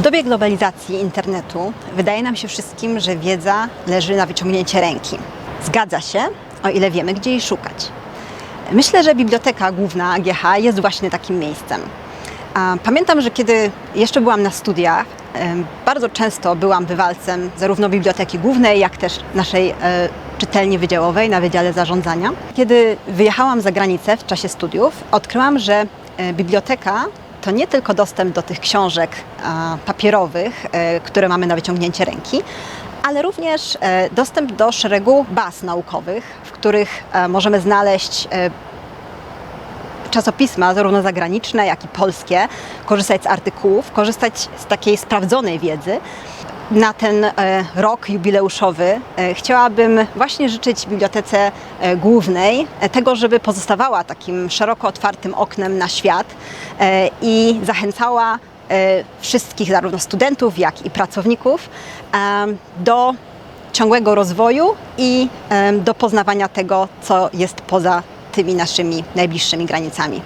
W dobie globalizacji internetu wydaje nam się wszystkim, że wiedza leży na wyciągnięcie ręki. Zgadza się, o ile wiemy, gdzie jej szukać. Myślę, że Biblioteka Główna AGH jest właśnie takim miejscem. Pamiętam, że kiedy jeszcze byłam na studiach, bardzo często byłam bywalcem zarówno Biblioteki Głównej, jak też naszej e, czytelni wydziałowej na Wydziale Zarządzania. Kiedy wyjechałam za granicę w czasie studiów, odkryłam, że e, biblioteka to nie tylko dostęp do tych książek papierowych, e, które mamy na wyciągnięcie ręki, ale również e, dostęp do szeregu baz naukowych, w których e, możemy znaleźć czasopisma, zarówno zagraniczne, jak i polskie, korzystać z artykułów, korzystać z takiej sprawdzonej wiedzy. Na ten e, rok jubileuszowy e, chciałabym właśnie życzyć Bibliotece e, Głównej tego, żeby pozostawała takim szeroko otwartym oknem na świat i zachęcała wszystkich, zarówno studentów, jak i pracowników, do ciągłego rozwoju i do poznawania tego, co jest poza tymi naszymi najbliższymi granicami.